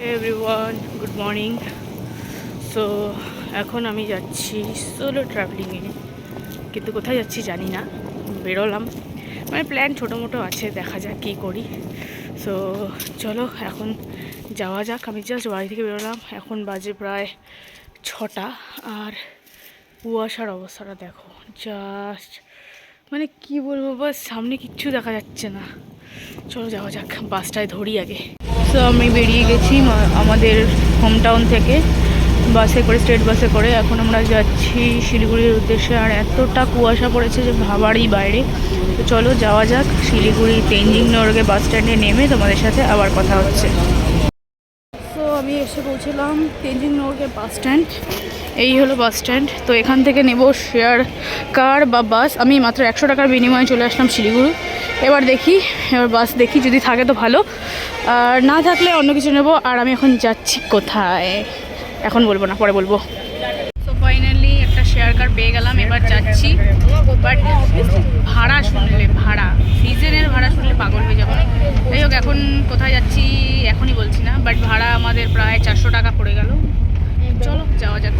Everyone good morning so এখন আমি যাচ্ছি সোলো ট্রাভেলিংয়ে কিন্তু কোথায় যাচ্ছি জানি না, বেরোলাম। মানে প্ল্যান ছোটো মোটো আছে, দেখা যাক কী করি। সো চলো এখন যাওয়া যাক। আমি জাস্ট বাড়ি থেকে বেরোলাম। এখন বাজে প্রায় ছটা। আর কুয়াশার অবস্থাটা দেখো। জাস্ট মানে কি বলব? বাস সামনে কিচ্ছু দেখা যাচ্ছে না। চলো যাওয়া যাক। বাসটায় ধরি আগে। সো আমি বেরিয়ে গেছি আমাদের হোম টাউন থেকে। বাসে করে স্টেট বাসে করে। এখন আমরা যাচ্ছি শিলিগুড়ির উদ্দেশ্যে। আর এতটা কুয়াশা পড়েছে যে ভাবারই বাইরে। তো চলো, যাওয়া যাক। শিলিগুড়ি তেঞ্জিং নর্গে বাস স্ট্যান্ডে নেমে তোমাদের সাথে আবার কথা হচ্ছে। তো আমি এসে পৌঁছলাম তেঞ্জিং নর্গে বাস স্ট্যান্ড। এই হলো বাস স্ট্যান্ড। তো এখান থেকে নেব শেয়ার কার বা বাস। আমি মাত্র একশো টাকার বিনিময়ে চলে আসলাম শিলিগুড়ি। এবার দেখি, এবার বাস দেখি, যদি থাকে তো ভালো। আর না থাকলে অন্য কিছু নেব। আর আমি এখন যাচ্ছি কোথায়? এখন বলব না, পরে বলব। তো ফাইনালি একটা শেয়ার কার পেয়ে গেলাম, এবার যাচ্ছি। বাট ভাড়া শুনলে, ভাড়া। সিজনের ভাড়া শুনলে পাগল হয়ে যাব। যাই হোক, এখন কোথায় যাচ্ছি এখনই বলছি না। বাট ভাড়া আমাদের প্রায় চারশো টাকা পড়ে গেল। চলো, যাওয়া যাক।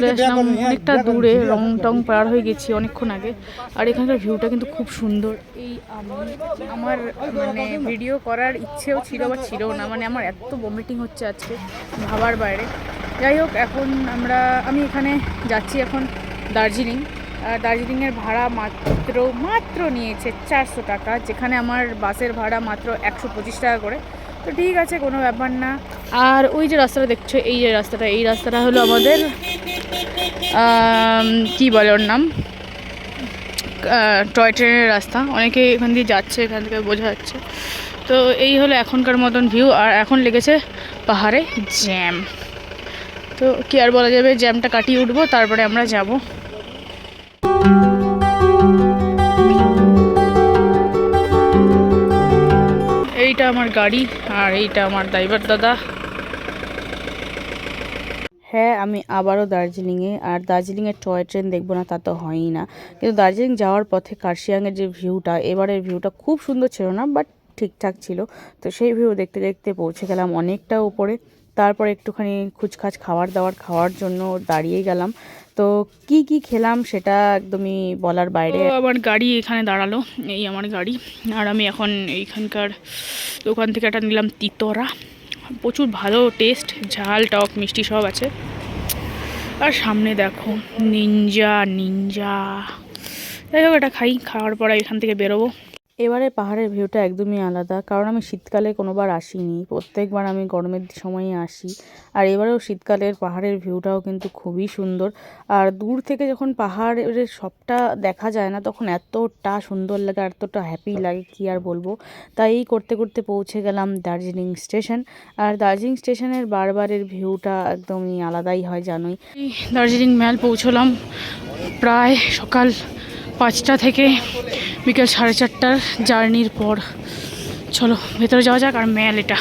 চলে আসলাম অনেকটা দূরে রং টং পার হয়ে গেছি অনেকক্ষণ আগে। আর এখানকার ভিউটা কিন্তু খুব সুন্দর। এই আমি আমার মানে ভিডিও করার ইচ্ছেও ছিল বা ছিল না। মানে আমার এত ভমিটিং হচ্ছে আজকে ভাবার বাইরে। যাই হোক এখন আমরা আমি এখানে যাচ্ছি এখন দার্জিলিং। আর দার্জিলিংয়ের ভাড়া মাত্র মাত্র নিয়েছে চারশো টাকা। যেখানে আমার বাসের ভাড়া মাত্র একশো পঁচিশ টাকা করে। তো ঠিক আছে কোনো ব্যাপার না। আর ওই যে রাস্তাটা দেখছ এই যে রাস্তাটা এই রাস্তাটা হলো আমাদের আম, কি বলে ওর নাম? টয় ট্রেনের রাস্তা। অনেকে এখান দিয়ে যাচ্ছে, এখান থেকে বোঝা যাচ্ছে। তো এই হলো এখনকার মতন ভিউ, আর এখন লেগেছে পাহাড়ে জ্যাম। তো কি আর বলা যাবে, জ্যামটা কাটিয়ে উঠবো, তারপরে আমরা যাব। এইটা আমার গাড়ি, আর এইটা আমার ড্রাইভার দাদা। হ্যাঁ আমি আবারও দার্জিলিংয়ে, আর দার্জিলিংয়ের টয় ট্রেন দেখব না তা তো হয়ই না। কিন্তু দার্জিলিং যাওয়ার পথে কার্শিয়াংয়ের যে ভিউটা, এবারের ভিউটা খুব সুন্দর ছিল না বাট ঠিকঠাক ছিল। তো সেই ভিউ দেখতে দেখতে পৌঁছে গেলাম অনেকটা উপরে। তারপর একটুখানি খুচখাচ খাবার দাবার খাওয়ার জন্য দাঁড়িয়ে গেলাম। তো কি কি খেলাম সেটা একদমই বলার বাইরে। আমার গাড়ি এখানে দাঁড়াল, এই আমার গাড়ি। আর আমি এখন এইখানকার দোকান থেকে একটা নিলাম তিতরা। প্রচুর ভালো টেস্ট ঝাল, টক, মিষ্টি সব আছে। আর সামনে দেখো নিনজা নিনজা যাই হোক, এটা খাই, খাওয়ার পর এখান থেকে বেরোবো। এবারে পাহাড়ের ভিউটা একদমই আলাদা, কারণ আমি শীতকালে কোনোবার আসিনি। প্রত্যেকবার আমি গরমের সময়ই আসি। আর এবারেও শীতকালের পাহাড়ের ভিউটাও কিন্তু খুবই সুন্দর। আর দূর থেকে যখন পাহাড়ের সবটা দেখা যায় না, তখন এতটা সুন্দর লাগে, আর এতটা হ্যাপি লাগে, কি আর বলব? তাই এই করতে করতে পৌঁছে গেলাম দার্জিলিং স্টেশন। আর দার্জিলিং স্টেশনের বারবারের ভিউটা একদমই আলাদাই হয়, জানোই। দার্জিলিং ম্যাল পৌঁছলাম। প্রায় সকাল পাঁচটা থেকে বিকেল সাড়ে চারটার জার্নির পর। চলো, ভেতরে যাওয়া যাক আর ম্যাল এটা।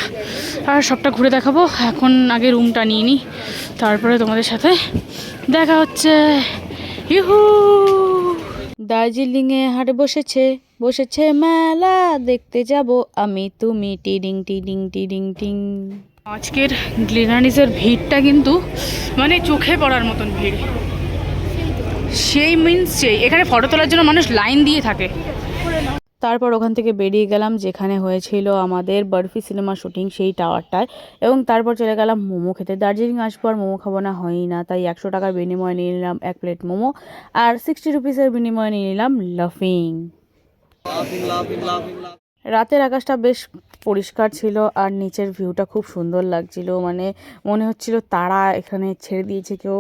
আর সবটা ঘুরে দেখাবো। এখন আগে রুমটা নিয়ে নিই তারপরে তোমাদের সাথে দেখা হচ্ছে। ইহু! দার্জিলিংয়ে হাট বসেছে বসেছে মেলা। দেখতে যাব আমি তুমি। টিডিং টিডিং টিডিং, টিং। আজকের গ্লিনারিসের ভিড়টা কিন্তু মানে চোখে পড়ার মতন ভিড়। সেই মিনস সেই, এখানে ফটো তোলার জন্য মানুষ লাইন দিয়ে থাকে। তারপর ওখান থেকে বেরিয়ে গেলাম, যেখানে হয়েছিল আমাদের বরফি সিনেমা শুটিং সেই টাওয়ারটায় এবং তারপর চলে গেলাম মোমো খেতে। দার্জিলিং আসব আর মোমো খাব না, হয়ই না। তাই একশো টাকার বিনিময়ে নিয়ে নিলাম এক প্লেট মোমো। আর সিক্সটি রুপিসের বিনিময়ে নিয়ে নিলাম লাফিং রাতের আকাশটা বেশ পরিষ্কার ছিল আর নিচের ভিউটা খুব সুন্দর লাগছিল। মানে মনে হচ্ছিল তারা এখানে ছেড়ে দিয়েছে কেউ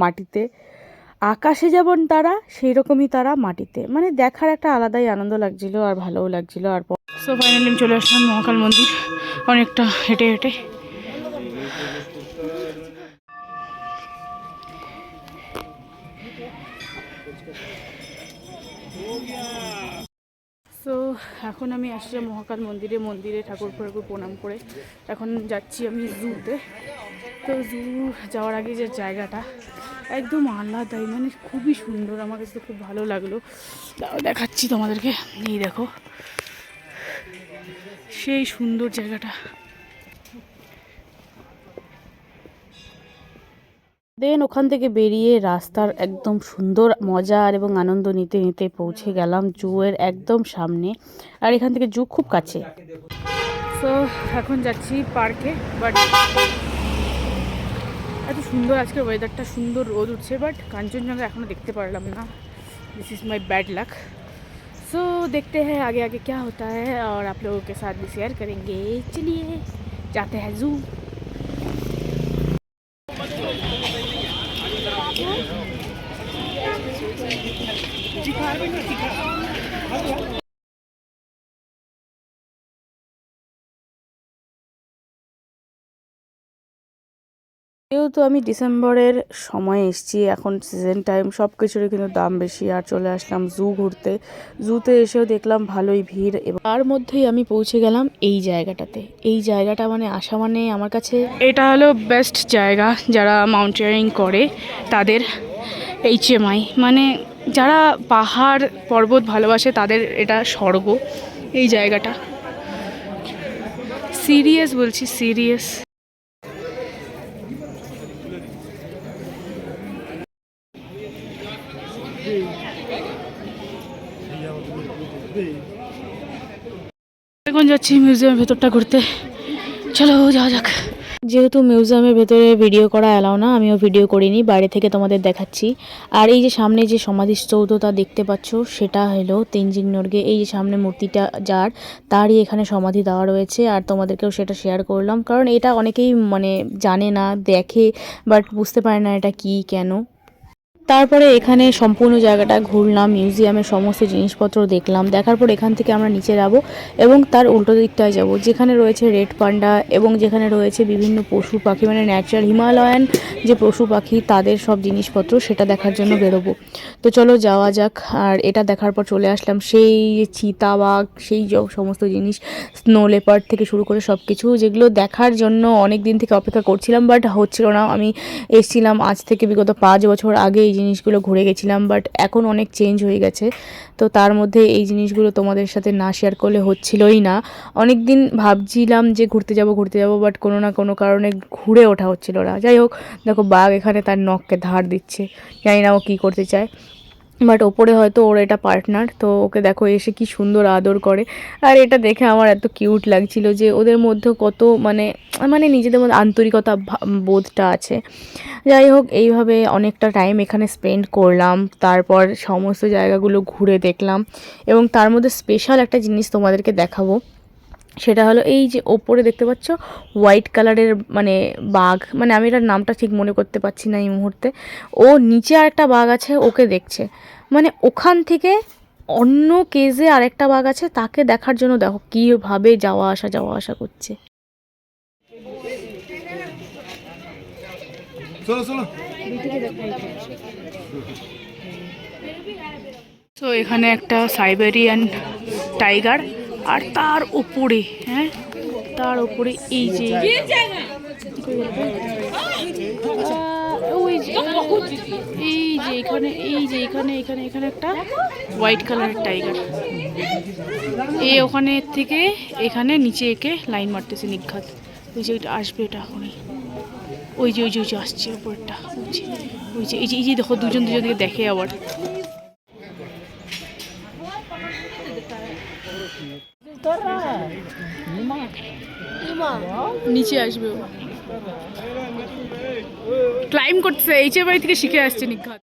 মাটিতে। আকাশে যেমন তারা সেই রকমই তারা মাটিতে। মানে দেখার একটা আলাদাই আনন্দ লাগছিল আর ভালোও লাগছিল আর সো ফাইনালি আমি চলে আসলাম মহাকাল মন্দির। অনেকটা হেঁটে হেঁটে। সো এখন আমি আসছি মহাকাল মন্দিরে মন্দিরে ঠাকুর ঠাকুর প্রণাম করে। এখন যাচ্ছি আমি জুতে। তো জু যাওয়ার আগে যে জায়গাটা একদম আলাদাই মানে খুবই সুন্দর। আমার কাছে তো খুব ভালো লাগল। তাও দেখাচ্ছি তোমাদেরকে। এই দেখো। সেই সুন্দর জায়গাটা। দেন ওখান থেকে বেরিয়ে রাস্তার একদম সুন্দর মজার এবং আনন্দ নিতে নিতে পৌঁছে গেলাম জুয়ের একদম সামনে। আর এখান থেকে জু খুব কাছে। সো এখন যাচ্ছি পার্কে বাট এত সুন্দর আজকে ওয়েদারটা সুন্দর রোদ উঠছে বাট কাঞ্চনজঙ্ঘা এখনও দেখতে পারলাম না this is my bad luck so देखते हैं आगे आगे क्या होता है और आप लोगों के साथ भी शेयर करेंगे चलिए जाते हैं जू যেহেতু আমি ডিসেম্বরের সময় এসেছি, এখন সিজন টাইম সব কিছুরই কিন্তু দাম বেশি। আর চলে আসলাম জু ঘুরতে। জুতে এসেও দেখলাম ভালোই ভিড় এবং তার মধ্যেই আমি পৌঁছে গেলাম এই জায়গাটাতে। এই জায়গাটা মানে আসা মানে আমার কাছে এটা হলো বেস্ট জায়গা যারা মাউন্টেনিয়ারিং করে, তাদের এইচএমআই মানে যারা পাহাড়, পর্বত ভালোবাসে, তাদের এটা স্বর্গ। এই জায়গাটা। সিরিয়াস বলছি সিরিয়াস এখন যাচ্ছি মিউজিয়ামের ভেতরটা ঘুরতে। চলো, যাওয়া যাক। যেহেতু মিউজিয়ামের ভেতরে ভিডিও করা অ্যালাও না, আমিও ভিডিও করিনি, বাইরে থেকে তোমাদের দেখাচ্ছি। আর এই যে সামনে যে সমাধিস্থৌধটা দেখতে পাচ্ছ, সেটা হলো তেনজিং নর্গে। এই যে সামনে মূর্তিটা যার, তারই এখানে সমাধি দেওয়া রয়েছে। আর তোমাদেরকেও সেটা শেয়ার করলাম। কারণ এটা অনেকেই মানে জানে না, দেখে বাট বুঝতে পারে না এটা কি, কেন। তারপরে এখানে সম্পূর্ণ জায়গাটা ঘুরলাম মিউজিয়ামের সমস্ত জিনিসপত্র দেখলাম, দেখার পর এখান থেকে আমরা নিচে যাব এবং তার উল্টো দিকটায় যাব, যেখানে রয়েছে রেড পান্ডা এবং যেখানে রয়েছে বিভিন্ন পশু পাখি মানে ন্যাচারাল হিমালয়ান যে পশু পাখি, তাদের সব জিনিসপত্র সেটা দেখার জন্য বেরোবো। তো চলো যাওয়া যাক, আর এটা দেখার পর চলে আসলাম, সেই চিতাবাঘ, সেই সমস্ত জিনিস স্নো লেপার্ড থেকে শুরু করে সব কিছু যেগুলো দেখার জন্য অনেক দিন থেকে অপেক্ষা করছিলাম বাট হচ্ছিল না। আমি এসছিলাম আজ থেকে বিগত পাঁচ বছর আগে এই জিনিসগুলো ঘুরে গেছিলাম বাট এখন অনেক চেঞ্জ হয়ে গেছে। তো তার মধ্যে এই জিনিসগুলো তোমাদের সাথে না শেয়ার করলে হচ্ছিলই না। অনেক দিন ভাবছিলাম যে ঘুরতে যাব ঘুরতে যাব বাট কোনো না কোনো কারণে ঘুরে ওঠা হচ্ছিল না। যাই হোক, দেখো বাঘ এখানে তার নখকে ধার দিচ্ছে। জানি না ও কী করতে চায়। বাট ওপরে হয়তো ওর এটা পার্টনার তো ওকে দেখো এসে কি সুন্দর আদর করে। আর এটা দেখে আমার এত কিউট লাগছিল যে ওদের মধ্যে কত মানে মানে নিজেদের মধ্যে আন্তরিকতা বোধটা আছে। যাই হোক, এইভাবে অনেকটা টাইম এখানে স্পেন্ড করলাম, তারপর সমস্ত জায়গাগুলো ঘুরে দেখলাম, এবং তার মধ্যে স্পেশাল একটা জিনিস তোমাদেরকে দেখাবো। সেটা হলো এই যে ওপরে দেখতে পাচ্ছ হোয়াইট কালারের মানে বাঘ। মানে আমি এটার নামটা ঠিক মনে করতে পারছি না এই মুহূর্তে। ও নিচে আরেকটা বাঘ আছে ওকে দেখছে। মানে ওখান থেকে অন্য কেজে আরেকটা বাঘ আছে তাকে দেখার জন্য দেখো কীভাবে যাওয়া আসা যাওয়া আসা করছে। তো এখানে একটা সাইবেরিয়ান টাইগার। আর তার উপরে হ্যাঁ? তার উপরে এই যে এই যে এখানে, এই যে এখানে এখানে এখানে একটা হোয়াইট কালারের টাইগার এ ওখানে থেকে এখানে নিচে একে লাইন মারতেছে নিঘাত ওই যে ওইটা আসবে এটা এখনই। ওই যে ওই যে ওই যে আসছে ওপরটা ওই যে, এই যে এই যে দেখো, দুজন দুজনকে দেখে আবার। নিচে আসবে ও। ক্লাইম করতেছে এইচের বাড়ি থেকে শিখে আসছে নিঘাত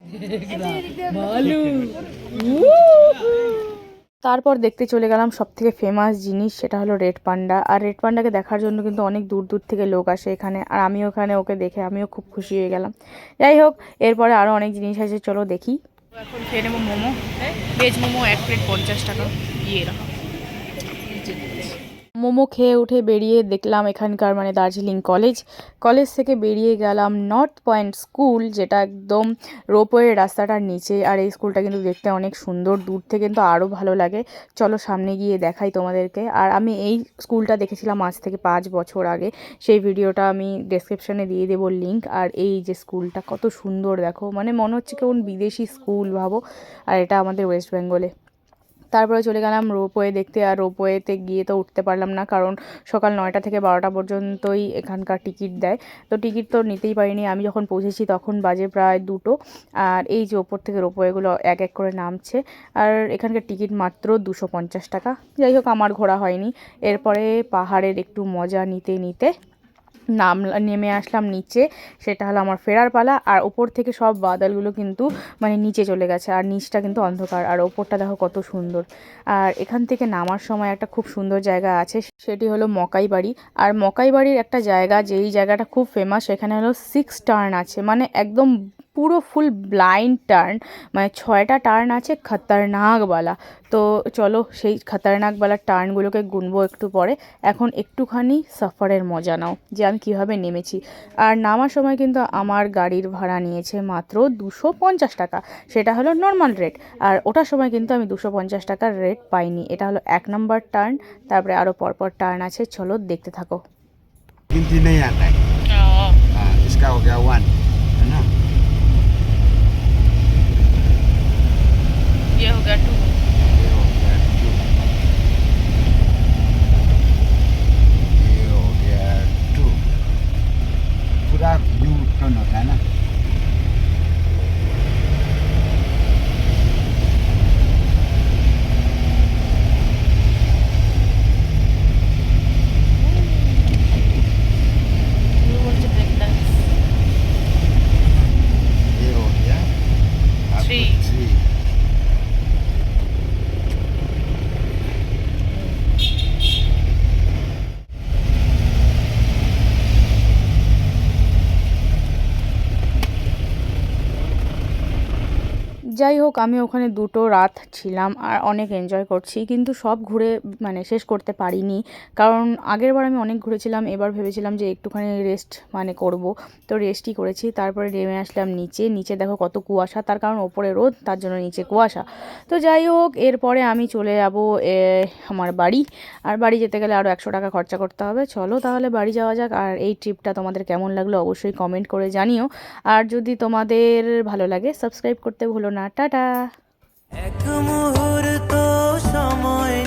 তারপর দেখতে চলে গেলাম সব থেকে ফেমাস জিনিস সেটা হলো রেড পান্ডা আর রেড পান্ডাকে দেখার জন্য কিন্তু অনেক দূর দূর থেকে লোক আসে এখানে আর আমিও ওখানে ওকে দেখে আমিও খুব খুশি হয়ে গেলাম। যাই হোক এরপরে আরও অনেক জিনিস আছে চলো দেখি। এখন খেয়ে নেব মোমো। ভেজ মোমো এক প্লেট পঞ্চাশ টাকা এরকম মোমো খেয়ে উঠে বেরিয়ে দেখলাম এখানকার মানে দার্জিলিং কলেজ। কলেজ থেকে বেরিয়ে গেলাম নর্থ পয়েন্ট স্কুল, যেটা একদম রোপওয়ে রাস্তাটার নিচে। আর এই স্কুলটা কিন্তু দেখতে অনেক সুন্দর, দূর থেকে কিন্তু আরও ভালো লাগে। চলো সামনে গিয়ে দেখাই তোমাদেরকে। আর আমি এই স্কুলটা দেখেছিলাম আজ থেকে পাঁচ বছর আগে। সেই ভিডিওটা আমি ডেসক্রিপশনে দিয়ে দেবো লিঙ্ক আর এই যে স্কুলটা কত সুন্দর দেখো। মানে মনে হচ্ছে কেমন বিদেশি স্কুল ভাবো। আর এটা আমাদের ওয়েস্ট বেঙ্গলে তারপরে চলে গেলাম রোপওয়ে দেখতে। আর রোপওয়েতে গিয়ে তো উঠতে পারলাম না, কারণ সকাল নয়টা থেকে বারোটা পর্যন্তই এখানকার টিকিট দেয়। তো টিকিট তো নিতেই পারিনি। আমি যখন পৌঁছেছি তখন বাজে প্রায় দুটো। আর এই যে ওপর থেকে রোপওয়েগুলো এক এক করে নামছে। আর এখানকার টিকিট মাত্র দুশো পঞ্চাশ টাকা। যাই হোক, আমার ঘোরা হয়নি। এরপরে পাহাড়ের একটু মজা নিতে নিতে নাম নেমে আসলাম নিচে, সেটা হলো আমার ফেরার পালা, আর ওপর থেকে সব বাদলগুলো কিন্তু মানে নিচে চলে গেছে, আর নিচটা কিন্তু অন্ধকার, আর ওপরটা দেখো কত সুন্দর। আর এখান থেকে নামার সময় একটা খুব সুন্দর জায়গা আছে, সেটি হলো মকাই বাড়ি। আর মকাই বাড়ির একটা জায়গা, যেই জায়গাটা খুব ফেমাস সেখানে হলো সিক্স টার্ন আছে মানে একদম পুরো ফুল ব্লাইন্ড টার্ন মানে ছয়টা টার্ন আছে খতরনাকওয়ালা তো চলো সেই খতরনাকওয়ালা টার্নগুলোকে গুনবো একটু পরে এখন একটুখানি সফরের মজা নাও যে আমি কীভাবে নেমেছি আর নামার সময় কিন্তু আমার গাড়ির ভাড়া নিয়েছে মাত্র দুশো পঞ্চাশ টাকা সেটা হলো নর্মাল রেট আর ওটার সময় কিন্তু আমি দুশো পঞ্চাশ টাকার রেট পাইনি এটা হলো এক নম্বর টার্ন তারপরে আরও পরপর টার্ন আছে চলো দেখতে থাকো गिनती नहीं आता है हाँ, इसका हो गया वन ये हो गया टू ये हो गया टू ये हो गया टू पूरा यू टर्न होता है ना যাই হোক, আমি ওখানে দুটো রাত ছিলাম আর অনেক এনজয় করছি। কিন্তু সব ঘুরে মানে শেষ করতে পারিনি। কারণ আগের বার আমি অনেক ঘুরেছিলাম, এবার ভেবেছিলাম যে একটুখানি রেস্ট মানে করব। তো রেস্টই করেছি। তারপরে নেমে আসলাম নিচে। নিচে দেখো কত কুয়াশা। তার কারণ ওপরে রোদ, তার জন্য নিচে কুয়াশা। তো যাই হোক, এরপরে আমি চলে যাব আমার বাড়ি। আর বাড়ি যেতে গেলে আরও একশো টাকা খরচা করতে হবে। চলো তাহলে বাড়ি যাওয়া যাক। আর এই ট্রিপটা তোমাদের কেমন লাগল অবশ্যই কমেন্ট করে জানিও। আর যদি তোমাদের ভালো লাগে সাবস্ক্রাইব করতে ভুলো না। টাটা। এক মুহূর্ত সময়